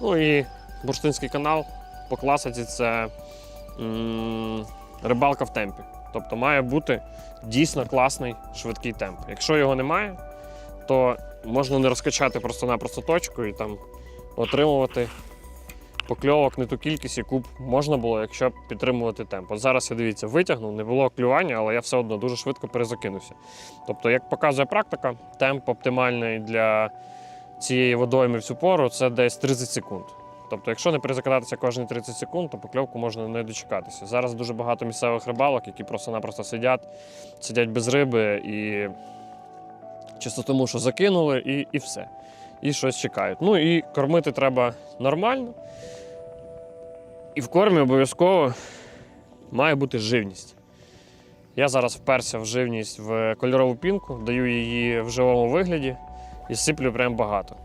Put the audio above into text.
Ну і бурштинський канал по класиці це рибалка в темпі. Тобто має бути дійсно класний швидкий темп. Якщо його немає, то можна не розкачати просто-напросто точку і там отримувати покльовок не ту кількість, яку б можна було, якщо б підтримувати темп. От зараз я дивіться, витягнув, не було клювання, але я все одно дуже швидко перезакинувся. Тобто, як показує практика, темп оптимальний для цієї водойми в цю пору це десь 30 секунд. Тобто, якщо не перезакидатися кожні 30 секунд, то покльовку можна не дочекатися. Зараз дуже багато місцевих рибалок, які просто-напросто сидять, сидять без риби і чисто тому, що закинули, і, і все. І щось чекають. Ну і кормити треба нормально. І в кормі обов'язково має бути живність. Я зараз вперся в живність в кольорову пінку, даю її в живому вигляді і сиплю прям багато.